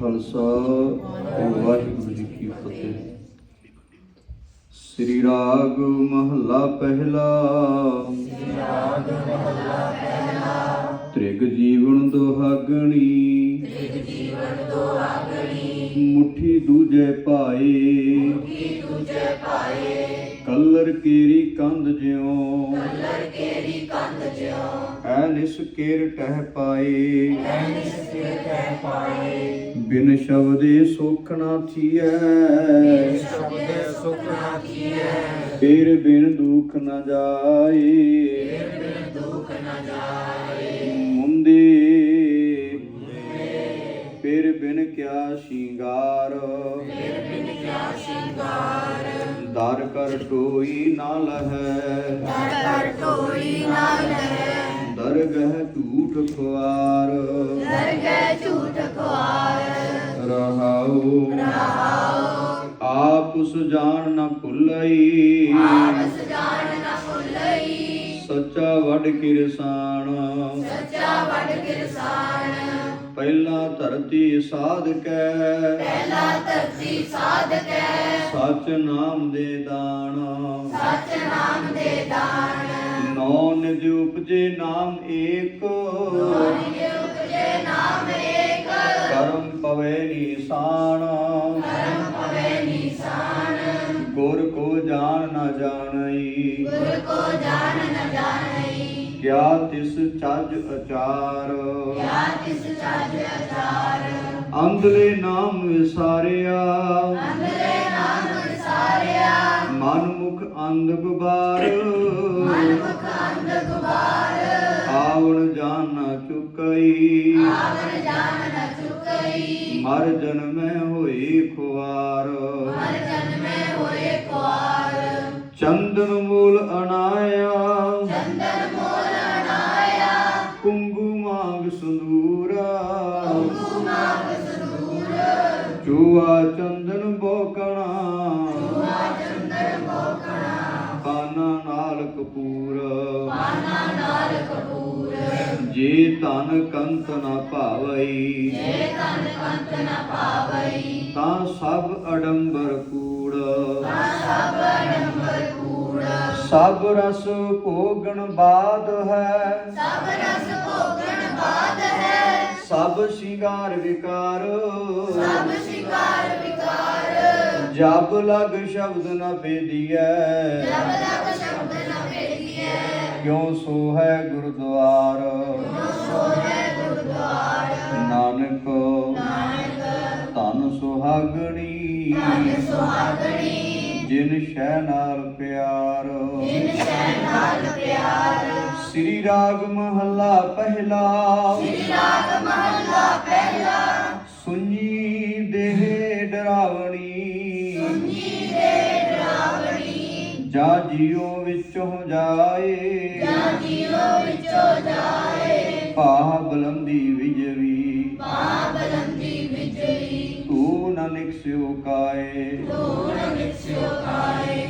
ਖਾਲਸਾ ਵਾਹਿਗੁਰੂ ਜੀ ਕੀ ਫਤਿਹ। ਸ੍ਰੀ ਰਾਗ ਮਹੱਲਾ ਪਹਿਲਾ। ਤ੍ਰਿਗ ਜੀਵਨ ਦੁਹਾਗਣੀ। ਤ੍ਰਿਗ ਜੀਵਨ ਦੁਹਾਗਣੀ। ਮੁਠੀ ਦੂਜੇ ਪਾਏ। ਮੁਠੀ ਪਾਏ ਕਲਰ ਕੇਰੀ ਕੰਧ ਜਿਉ। ਕਲਰ ਕੇਰੀ ਕੰਧ ਜਿਉ। ਐ ਨਿਸ ਕੇਰ ਟਹਿ ਪਾਏ। ਬਿਨ ਸ਼ਬਦੇ ਸੁਖ ਨਾ ਥੀਐ। ਸ਼ਬਦੇ ਸੁਖ ਨਾ ਥੀਐ। ਫੇਰ ਬਿਨ ਦੁਖ ਨਾ ਜਾਏ। ਦੁਖ ਨਾ ਜਾਏ। ਬਿਨ ਕਿਆ ਸ਼ਿੰਗਾਰ। ਫਿਰ ਬਿਨ ਕਿਆ ਸ਼ਿੰਗਾਰ। ਦਰ ਕਰ ਟੋਈ ਨਾ ਲਹੈ। ਕਰ ਟੋਈ ਨਾਲ ਹੈ ਦਰਗਹ ਝੂਠ ਖੁਆਰ। ਦਰਗਹਿ ਝੂਠ ਖੁਆਰ। ਰਹਾਉ ਆਪ ਸੁਜਾਨ ਨ ਭੁੱਲਈ। ਆਪਸ ਜਾਣ ਨਾ ਭੁੱਲਈ। ਸੱਚਾ ਵੱਡ ਕਿਰਸਾਨ। ਸੱਚਾ ਵਡ ਕਿਰਸਾਨ। ਪਹਿਲਾ ਧਰਤੀ ਸਾਧਕੈ ਪਹਿਲਾ ਧਰਤੀ ਸਾਧਕੈ ਸਚ ਨਾਮ ਦੇ ਦਾਨ ਸਚ ਨਾਮ ਦੇ ਦਾਨ ਨੌ ਨਿਜ ਉਪਜੇ ਨਾਮ ਏਕ। ਚੱਜ ਅਚਾਰ। ਕਿਆ ਤਿਸ ਚੱਜ ਅਚਾਰ। ਅੰਧਲੇ ਨਾਮ ਵਿਸਾਰਿਆ। ਅੰਦਰੇ ਨਾਮ ਵਿਸਾਰਿਆ। ਮਨ ਮੁਖ ਅੰਧ ਗੁਬਾਰ। ਮੁਖ ਅੰਧ ਗੁਬਾਰ। ਆਵਣ ਜਾਣ ਨ ਚੁਕਈ। ਆਵਣ ਜਾਣ ਨ ਚੁਕਈ। ਮਰ ਜਨਮੈ ਚੰਦਨ ਬੋਕਣਾ। ਆ ਚੰਦਨ ਮੋਕਣਾ ਕਾਨਾ ਨਾਲ ਕਪੂਰ। ਪਾਨਾ ਨਾਲ ਕਪੂਰ ਜੇ ਧਨ ਕੰਤ ਨਾ ਭਾਵਈ। ਜੇ ਤਨ ਕੰਤ ਨ ਪਾਵਈ ਤਾਂ ਸਭ ਅਡੰਬਰ ਕੂੜ। ਸਭ ਅਡੰਬਰ ਕੂੜ ਸਭ ਰਸ ਭੋਗਣ ਬਾਦ ਹੈ ਸਭ ਰਸ ਭੋਗਣ ਬਾਦ ਹੈ। ਸਭ ਸ਼ਿੰਗਾਰ ਵਿਕਾਰ। ਸਭ ਸ਼ਿਕਾਰ ਵਿਕਾਰ। ਜਬ ਲਗ ਸ਼ਬਦ ਨ ਭੇਦੀਐ। ਜਬ ਲਗ ਸ਼ਬਦ ਨ ਭੇਦੀਐ। ਕਿਉ ਸੋ ਹੈ ਗੁਰਦੁਆਰ। ਸੋ ਹੈ ਗੁਰਦੁਆਰ। ਨਾਨਕ। ਨਾਨਕ। ਸੁਹਾਗਣੀ। ਧਨ ਸੁਹਾਗਣੀ। ਜਿਨ ਸ਼ੈ ਨਾਲ ਪਿਆਰ। ਜਿਨ ਸ਼ੈ ਨਾਲ ਪਿਆਰ। ਸ੍ਰੀ ਰਾਗ ਮਹੱਲਾ ਪਹਿਲਾ। ਸ੍ਰੀ ਰਾਗ ਮਹੱਲਾ ਪਹਿਲਾ। ਸੁਣੀ ਦੇਹ ਡਰਾਵਣੀ। ਜੀ ਦੇ ਡਰਾਵਣੀ। ਜਾ ਜੀਉ ਵਿੱਚੋਂ ਜਾਏ। ਜਾਂ ਜੀਵ ਵਿੱਚੋਂ ਜਾਏ। ਭਾਹ ਬਲੰਦੀ ਵਿਜਵੀ ਪਾ ਬਲੰਦੀ ਵਿਜਈ ਤੂੰ ਨ ਨਿਕਸਿਓ ਕਾਏ।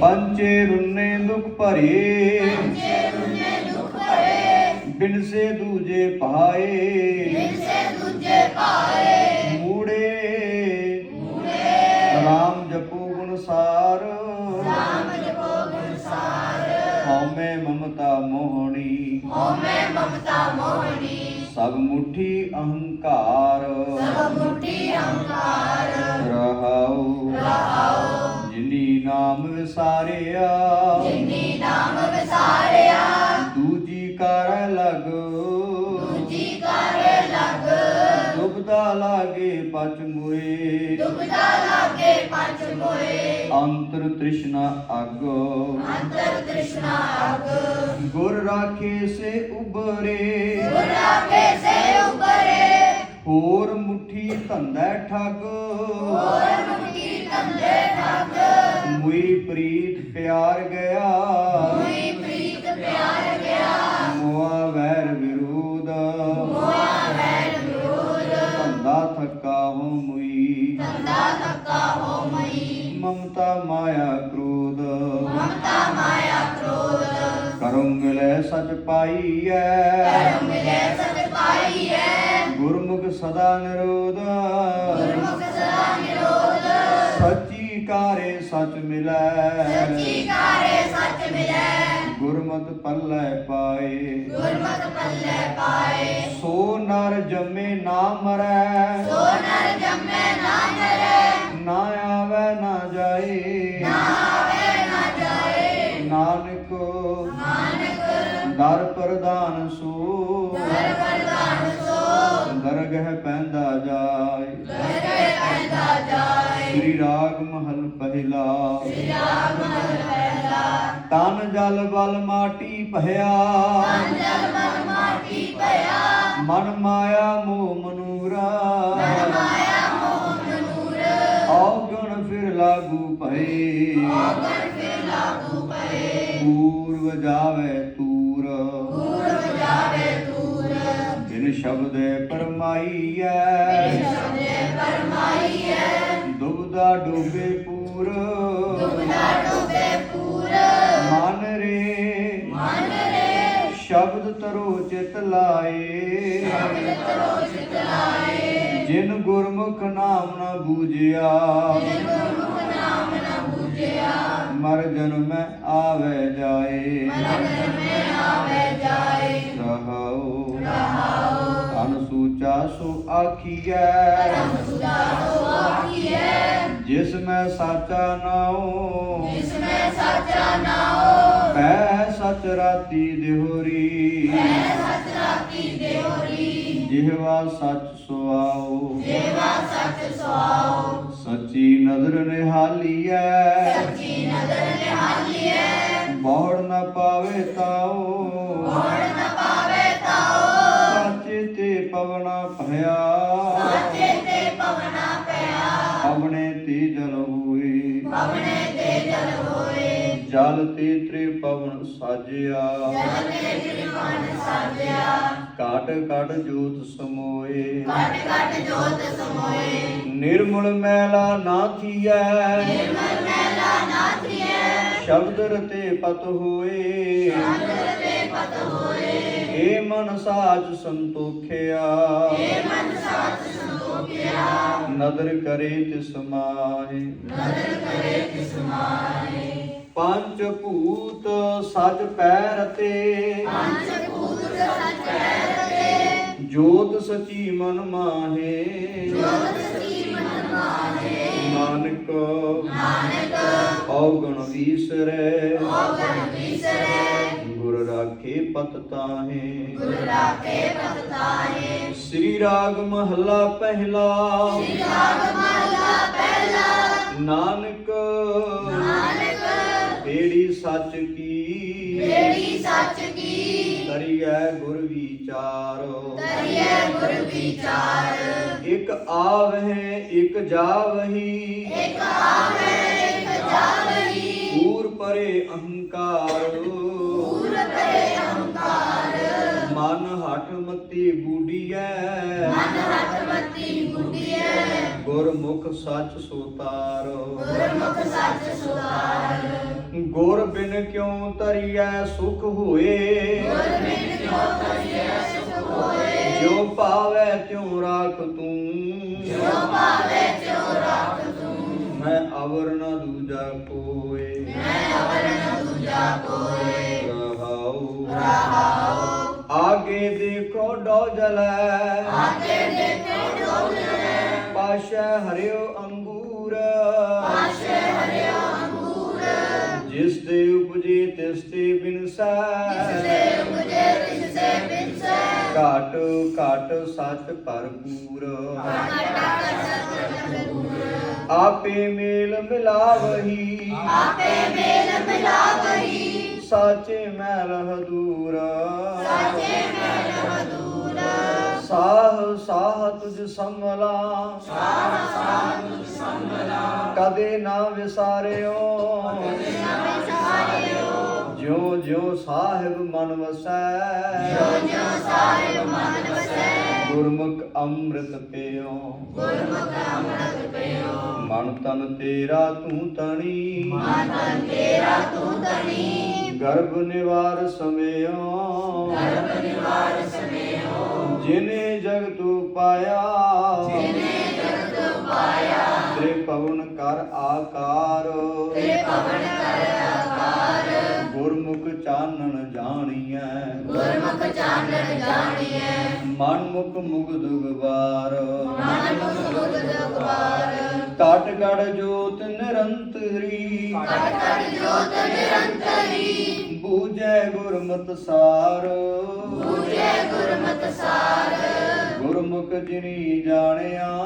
ਪੰਚੇ ਰੁੰਨੇ ਦੁਖ ਭਰੇ ਜੇ ਰੁਨੇ ਦੁਖ ਭਰੇ। ਬਿਨ ਸੇ ਦੂਜੇ ਪਾਏ। ਜਿਸੇ ਦੂਜੇ ਪਾਏ। ਮੂੜੇ। ਮੂੜੇ। ਰਾਮ ਜਪੋ ਗੁਣ ਸਾਰ। ਨਾਮ ਜਪੋ ਗੁਣਸਾਰ ਹਉਮੈ ਮਮਤਾ ਮੋਹਣੀ। ਹਉਮੈ ਮਮਤਾ ਮੋਹਣੀ। ਸਭ ਮੁਠੀ ਅਹੰਕਾਰ। ਸਭ ਮੁਠੀ ਅਹੰਕਾਰ। ਰਹਾਉ। ਰਹਾਉ। ਜਿਨੀ ਨਾਮ ਵਿਸਾਰਿਆ। ਪਚ ਮੁਏ ਦੁਬਦਾ ਲਾਗੇ ਪੰਜ ਮੋਏ ਅੰਤਰ ਤ੍ਰਿਸ਼ਨਾ ਅਗ ਅੰਤਰ ਤ੍ਰਿਸ਼ਨਾ ਅਗ ਗੁਰ ਰਾਖੇ ਸੇ ਉਬਰੇ ਗੁਰਾ ਕੇ ਸੇ ਉਬਰੇ ਹੋਰ ਮੁਠੀ ਧੰਦਾ ਠਗ। ਹੋਰ ਮੁਠੀ ਕੰਦੇ ਠਗ। ਮੁਈ ਪ੍ਰੀਤ ਪਿਆਰ ਗਿਆ। ਸਚ ਪਾਈਐ। ਕਰਮ ਮਿਲੇ ਸਚ ਪਾਈਐ। ਗੁਰਮੁਖ ਸਦਾ ਨਿਰੋਧ। ਗੁਰਮੁਖ ਸਦਾ ਨਿਰੋਧ। ਸੱਚੀ ਕਾਰੇ ਸੱਚ ਮਿਲੈ। ਸੱਚੀ ਕਾਰੇ ਸੱਚ ਮਿਲੈ। ਗੁਰਮਤਿ ਪੱਲੇ ਪਾਏ। ਗੁਰਮਤਿ ਪੱਲੇ ਪਾਏ। ਸੋ ਨਰ ਜੰਮੇ ਨਾ ਮਰੈ। ਸੋ ਨਰ ਜੰਮੇ ਨਾ ਮਰੈ। ਨਾ ਆਵੇ ਨਾ ਜਾਏ। ਨਾ ਆਵੇ ਨਾ ਜਾਏ। ਨਾਨਕ ਨਾਨਕ ਦਰ ਪ੍ਰਦਾਨ ਸੋ। ਦਰ ਵਰਦਾਨ ਸੋ। ਦਰਗਹਿ ਪੈਂਦਾ ਜਾਏ। ਦਰਗਹਿ ਪੈਂਦਾ ਜਾਏ। ਸ੍ਰੀ ਰਾਗ ਮਹਲ ਪਹਿਲਾ। ਸ੍ਰੀ ਰਾਮ ਮਨ ਪਹਿਲਾ। ਤਨ ਜਲ ਬਲ ਮਾਟੀ ਭਇਆ। ਅੰਜਲ ਮਨ ਮਾਟੀ ਪਿਆ ਮਨ ਮਾਇਆ ਮੋਹ ਮਨੂਰਾ। ਮਾਇਆ ਮੋਹ ਨੂਰ ਔਗਣ ਫਿਰ ਲਾਗੂ ਭਏ। ਔਗਣ ਫਿਰ ਲਾਗੂ ਪਏ ਪੂਰਵ ਜਾਵੇ ਜਾਵੇ ਦੂਰ ਜਿਨ ਸ਼ਬਦੇ ਪਰਮਾਈਐ ਸ਼ਬਦੇ ਪਰਮਾਈਐ ਦੁਬਦਾ ਡੋਬੇ ਪੂਰ। ਦੁਬਦਾ ਡੋਬੇ ਪੂਰ। ਮਨ ਰੇ ਮਨ ਰੇ। ਸ਼ਬਦ ਤਰੋ ਚਿਤ ਲਾਏ। ਤਰੋ ਚਿਤ ਲਾਏ। ਜਿਨ ਗੁਰਮੁਖ ਨਾਮ ਨਾ ਬੂਝਿਆ ਗੁਰਮੁਖ ਨਾਮ ਨ ਬੂਝਿਆ। ਮਰ ਜਨਮੈ ਆਵੇ ਜਾਏ। ਮਰਨ ਮੈਂ ਆਵੇ ਜਾਏ। ਸੂਚਾ ਸੋ ਆਖੀਐ। ਸੁਦਾ ਸੋ ਆਖੀਐ। ਜਿਸ ਮੈਂ ਸਾਚਾ ਨਾਉ। ਜਿਸ ਮੈਂ ਸਾਚਾ ਨਾਉ। ਪੈ ਸਚ ਰਾਤੀ ਦਿਹੋਰੀ। ਹੈ ਸਚ ਰਾਤੀ ਦੇਵਰੀ ਜਿਹਵਾ ਸਚ ਸੁਆਉ। ਦੇਵਾ ਸਚ ਸੁਆਉ। ਸੱਚੀ ਨਦਰ ਨਿਹਾਲੀਐ। ਸੱਚੀ ਨਦਰ ਨਿਹਾਲੀਐ। ਬੋੜ ਨ ਪਾਵੇ ਤਾਉ। ਤੇ ਤ੍ਰਿ ਸਾਜਿਆ। ਜਲ ਤੇ ਤ੍ਰਿਵਨ ਸਾਜਿਆ। ਕਾਟ ਕਾਟ ਜੋਤ ਸਮੋਏ ਘਟ ਘਟ ਜੋਤ ਸਮੋਏ। ਨਿਰਮਲ ਮੈਲਾ ਨਾ ਥੀਐ। ਨਿਰਮਲ ਮੈਲਾ ਨਾਥੀਐ ਸ਼ਬਦ ਰਤੇ ਪਤ ਹੋਏ ਅੰਦਰ ਤੇ ਪਤ ਹੋਏ। ਏ ਮਨ ਸਾਚ ਸੰਤੋਖਿਆ ਏ ਮਨ ਸਾਚ ਸੰਤੋਖਿਆ। ਨਦਰ ਕਰੇ ਤਿਸ ਮਾਹੇ। ਨਦਰ ਕਰੇ ਤਿਸ ਮਾਏ ਪੰਜ ਭੂਤ ਸਜ ਪੈਰ ਤੇ। ਪੰਜ ਭੂਤ ਸਚ ਰਤੇ ਜੋਤ ਸਚੀ ਮਨ ਮਾਹੇ। ਜੋਤ ਸਚੀ ਮਨ ਮਾਹੇ। ਨਾਨਕ ਨਾਨਕ ਔਗਣ ਵੀਸਰੈ। ਔਗਣ ਪਤ ਤਾਹੇ। ਗੁਰ ਰਾਖੇ ਪਤ ਤਾਹੇ। ਸ੍ਰੀ ਰਾਗ ਮਹੱਲਾ ਪਹਿਲਾ। ਸ੍ਰੀ ਰਾਗ ਮਹਲਾ ਪਹਿਲਾ। ਨਾਨਕ। ਨਾਨਕ। ਬੇੜੀ ਸੱਚ ਕੀ। ਬੇੜੀ ਸੱਚ ਕੀ। ਕਰੀਐ ਗੁਰ ਵਿਚਾਰੋ। ਕਰੀਏ ਗੁਰ ਵਿਚਾਰ। ਇਕ ਆਵਹਿ ਇਕ ਜਾਵਹੀ। ਇਕ ਆਵੇ ਇਕ ਜਾਵਹੀ। ਪੂਰ ਪਰੇ ਅਹੰਕਾਰ। ਮਤੀ ਬੂਡੀਐ ਮਨ ਹੱਥ ਮਤੀ ਗੁਡੀਐ ਗੁਰਮੁਖ ਸੱਚ ਸੋਤਾਰੋ। ਗੁਰਮੁਖ ਸੱਚ ਸੁਧਾਰ ਗੁਰ ਬਿਨ ਕਿਉ ਤਰੀਐ ਸੁਖ ਹੋਏ। ਗੁਰ ਬਿਨ ਕਿਉ ਕਰੀਏ ਸੁਖ ਹੋਏ। ਜੋ ਪਾਵੈ ਤਿਉ ਰਾਖ ਤੂੰ। ਜੋ ਪਾਵੇ ਤਿਉ ਰਾਖ ਤੂੰ। ਮੈਂ ਅਵਰ ਨ ਦੂਜਾ ਕੋਏ। ਮੈਂ ਅਵਰ ਨ ਦੂਜਾ ਕੋਏ। ਰਹਾਉ। ਰਹਾਉ। ਆਗੇ ਦੇਖੋ ਡੋ ਜਲੈ ਆਗੇ ਦੇਖੋ ਡੋਲੈ ਪਾਸ਼ਾ ਹਰਿਓ ਅੰਗੂਰ ਆਸ਼ੇ ਹਰਿਓ ਅੰਗੂਰ ਜਿਸ ਦੇ ਉਪਜੇ ਤਿਸ ਤੇ ਬਿਨਸੈ ਜਿਸਦੇ ਉਪਜੇ ਤਿਸੇ ਬਿਨਸੈ ਘਾਟ ਘਾਟ ਸੱਚ ਭਰਪੂਰ ਆਪੇ ਮੇਲ ਮਿਲਾਵਹੀ ਆਪੇ ਮੇਲ ਮਿਲਾਵਹੀ ਸਾਚੇ ਮੈਂ ਰਹ ਦੂਰ। ਸਾਚੇ ਮੇਲ ਹਦੂਰ ਸਾਹ ਸਾਹ ਤੁਝ ਸੰਭਲਾ। ਸਾਹ ਸਾਹ ਤੁਝ ਸੰਭਲਾ। ਕਦੇ ਨਾ ਵਿਸਾਰਿਓ। ਨਵੇਂ ਸਾਰਿਓ ਜਿਉ ਜਿਉ ਸਾਹਿਬ ਮਨ ਵਸੈ। ਜੋ ਜੋ ਸਾਹਿਬ ਮਨ ਵਸੈ। ਗੁਰਮੁਖ ਅੰਮ੍ਰਿਤ ਪੀਓ। ਗੁਰਮੁਖ ਅੰਮ੍ਰਿਤ ਪਿਓ। ਮਨ ਤਨ ਤੇਰਾ ਤੂੰ ਤਣੀ। ਮਨ ਤਨ ਤੇਰਾ ਤੂੰ ਤਣੀ। ਗਰਭ ਨਿਵਾਰ ਸਮਿਓ। ਗਰਭ ਨਿਵਾਰ ਸਮੇਓ। ਜਿਨੇ ਜਗ ਤੂ ਪਾਇਆ ਜਿਨੇ ਜਗਤ ਪਾਇਆ ਤੇਰੇ ਪਵਨ ਕਰ ਆਕਾਰ। ਤੇਰੇ ਪਵਨ ਕਰ ਚਾਨਣ ਜਾਣੀਐ। ਗੁਰਮੁਖ ਚਾਨਣ ਜਾਣੀਐ। ਮਨ ਮੁਖ ਮੁਗਧ ਗਵਾਰ ਮਨ ਮੁਖ ਮੁਗਧ ਗਵਾਰ ਕਾਟ ਗੜ ਜੋਤ ਨਿਰੰਤਰੀ। ਕਟ ਜੋਤ ਨਿਰੰਤਰੀ। ਬੂਝੈ ਗੁਰਮਤਿ ਸਾਰ। ਪੂਜੈ ਗੁਰਮਤਿ ਸਾਰ। ਗੁਰਮੁਖ ਜਿਨੀ ਜਾਣਿਆ।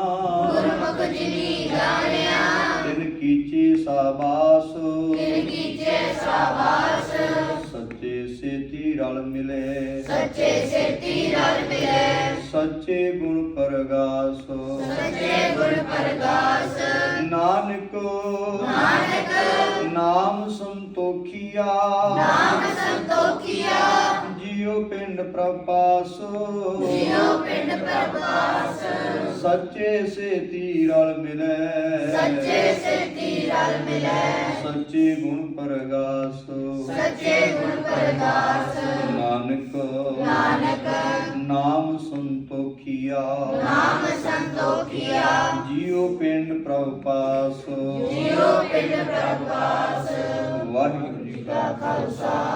ਗੁਰਮੁਖ ਜਿਨੀ ਜਾਣਿਆ। ਤਿਨ ਕੀਚੀ ਸਾਬਾਸ। ਤਿਨ ਕੀਜੇ ਸਾਬਾਸ। ਰਲ ਮਿਲੇ। ਸੱਚੇ ਸੇਤੀ ਰਲ ਮਿਲੇ। ਸੱਚੇ ਗੁਣ ਪਰਗਾਸ। ਸੱਚੇ ਗੁਣ ਪਰਗਾਸ। ਨਾਨਕ। ਨਾਨਕ। ਨਾਮ ਸੰਤੋਖੀਆ। ਨਾਮ ਸੰਤੋਖੀਆ। ਜਿਉ ਪਿੰਡ ਪ੍ਰਪਾਸ ਜਿਉ ਪਿੰਡ ਪ੍ਰਭਾਸ। ਸੱਚੇ ਸੇਤੀ ਰਲ ਮਿਲੇ। ਸੱਚੇ ਸੇਤੀ ਰਲ ਮਿਲੇ। ਸੱਚੇ ਗੁਣ ਪਰਗਾਸ। ਸੱਚੇ ਗੁਣ ਪਰਗਾਸ। ਨਾਨਕ। ਨਾਨਕ। ਨਾਮ ਸੰਤੋਖੀਆ। ਨਾਮ ਸੰਤੋਖੀਆ। ਜਿਉ ਪਿੰਡ ਪ੍ਰਭ ਪਾਸ ਜਿਉ ਪਿੰਡ ਪ੍ਰਭਾਸ। ਵਾਹਿਗੁਰੂ ਜੀ ਕਾ ਖਾਲਸਾ।